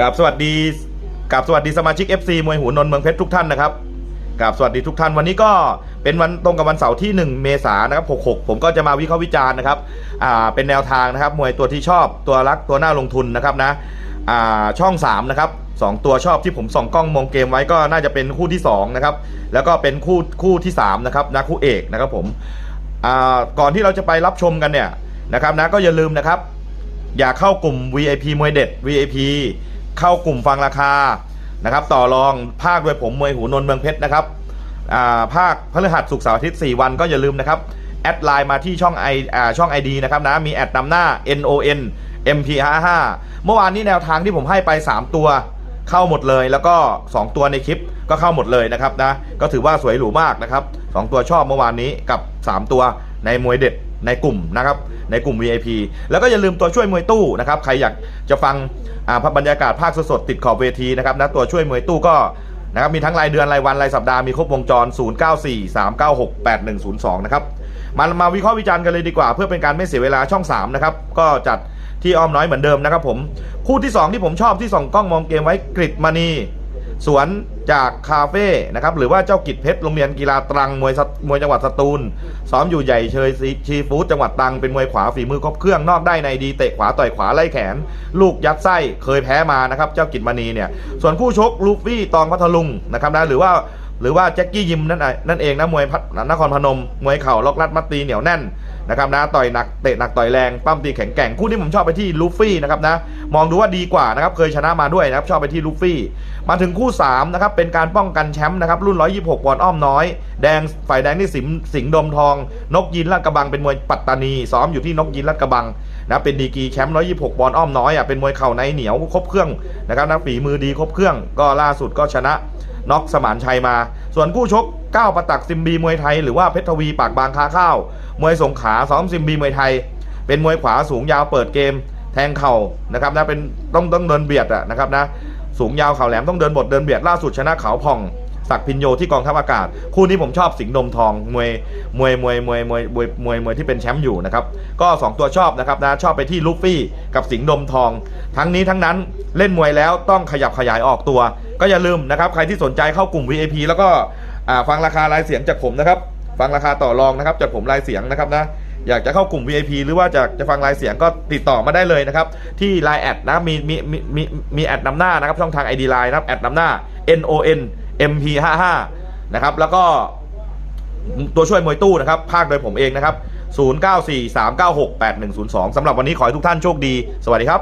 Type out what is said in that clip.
กับสวัสดีกับสวัสดีสมาชิก FC มวยหูนนท์เมืองเพชรทุกท่านนะครับกับสวัสดีทุกท่านวันนี้ก็เป็นวันตรงกับวันเสาร์ที่ 1 เมษายนนะครับ66 ผมก็จะมาวิเคราะห์วิจารณ์นะครับอ่าเป็นแนวทางนะครับมวยตัวที่ชอบตัวรักตัวหน้าลงทุนนะครับนะอ่าช่อง 3 นะครับสองตัวชอบที่ผมส่องกล้องมองเกมไว้ก็น่าจะเป็นคู่ที่2นะครับแล้วก็เป็นคู่คู่ที่3นะครับนะคู่เอกนะครับผมอ่าก่อนที่เราจะไปรับชมกันเนี่ยนะครับนะก็อย่าลืมนะครับ อย่าเข้ากลุ่ม VIP มวยเด็ด VIP เข้ากลุ่มฟังราคานะครับต่อรองภาคโดยผมมวยหูนนเมืองเพชรนะครับอ่าภาคพฤหัสศุกร์เสาร์อาทิตย์ 4 วันก็อย่าลืมนะครับ แอดไลน์มาที่ช่องไออ่าช่อง ID นะครับนะมีแอดนำหน้า NON MP55 เมื่อวานนี้แนวทางที่ผมให้ไป 3 ตัวเข้าหมดเลย แล้วก็ 2 ตัวในคลิปก็เข้าหมดเลยนะครับนะก็ถือว่าสวยหรูมากนะครับสองตัวชอบเมื่อวานนี้กับ 3 ตัวในมวยเด็ด ในกลุ่มนะครับในกลุ่ม VIP แล้วก็อย่าลืมตัวช่วยมวยตู้นะครับใครอยากจะฟังบรรยากาศภาคสดๆติดขอบเวทีนะครับนะตัวช่วยมวยตู้ก็นะครับมีทั้งรายเดือนรายวันรายสัปดาห์มีครบวงจร 0943968102 นะครับมามาวิเคราะห์วิจารณ์กันเลยดีกว่า เพื่อเป็นการไม่เสียเวลาช่อง 3 นะครับ ก็จัดที่อ้อมน้อยเหมือนเดิมนะครับผม คู่ที่ 2 ที่ผมชอบที่ส่องกล้องมองเกมไว้กริดมณีสวน จากคาเฟ่นะครับหรือว่าเจ้ากิจเพชรโรงเรียนกีฬาตรังมวยมวยจังหวัดสตูลซ้อมอยู่ใหญ่เชยซีชีฟู้ดจังหวัดตรังเป็นมวยขวาฝีมือครบเครื่องนอกได้ในดีเตะขวาต่อยขวาไล่แขน ลูกยัดไส้เคยแพ้มานะครับเจ้ากิจมณีเนี่ยส่วนคู่ชกลูฟี่ตองพัทลุงนะครับนะหรือว่าหรือว่าแจ็คกี้ยิมนั่นเอนั่นเองนะมวยพัฒนครพนมมวยเข่าล็อกลัดมัดตีเหนียวแน่น นะครับนะต่อยหนักเตะหนักต่อยแรงปั้มตีแข็งแกร่งคู่ที่ผมชอบไปที่ลูฟี่นะครับนะมองดูว่าดีกว่านะครับเคยชนะมาด้วยนะครับชอบไปที่ลูฟี่มาถึงคู่3นะครับเป็นการป้องกันแชมป์นะครับรุ่น 126ปอนด์อ้อมน้อย แดงฝ่ายแดงนี่สิงสิงห์ดมทอง นกยินลาดกระบังเป็นมวยปัตตานีซ้อมอยู่ที่นกยินลาดกระบังนะเป็นดีกีแชมป์126ปอนด์อ้อมน้อยอะเป็นมวยเข่าในเหนียวครบเครื่องนะครับนะฝีมือดีครบเครื่องก็ล่าสุดก็ชนะ น็อกสมานชัยมา ส่วนคู่ชกก้าวประตักซิมบีมวยไทย หรือว่าเพชรทวีปากบางคาข้าว มวยสงขาซ้อมซิมบีมวยไทย เป็นมวยขวาสูงยาวเปิดเกม แทงเข่านะครับนะเป็นต้องต้องเดินเบียดอะนะครับนะสูงยาวเข่าแหลมต้องเดินบทเดินเบียดล่าสุดชนะเขาผ่องศักพินโยที่กองทัพอากาศ คู่นี้ผมชอบสิงห์นมทองมวยมวยมวยมวยมวยมวยมวยมวยที่เป็นแชมป์อยู่นะครับก็ 2 ตัวชอบนะครับนะชอบไปที่ลูฟี่กับสิงห์นมทอง ทั้งนี้ทั้งนั้นเล่นมวยแล้วต้องขยับขยายออกตัว ก็อย่าลืมนะครับใครที่สนใจเข้ากลุ่ม VIP แล้วก็ฟังราคารายเสียงจากผมนะครับ ฟังราคาต่อรองนะครับจากผมรายเสียงนะครับนะอยากจะเข้ากลุ่ม VIP หรือว่าจะจะฟังรายเสียงก็ติดต่อมาได้เลยนะครับ ที่ Line แอดนะมีมีมีมีมีแอดนำหน้านะครับช่องทาง ID Line นะครับแอดนำหน้า NON MP55 นะครับแล้วก็ตัวช่วยมวยตู้นะครับ ภาคโดยผมเองนะครับ 0943968102สำหรับวันนี้ขอให้ทุกท่านโชคดี สวัสดีครับ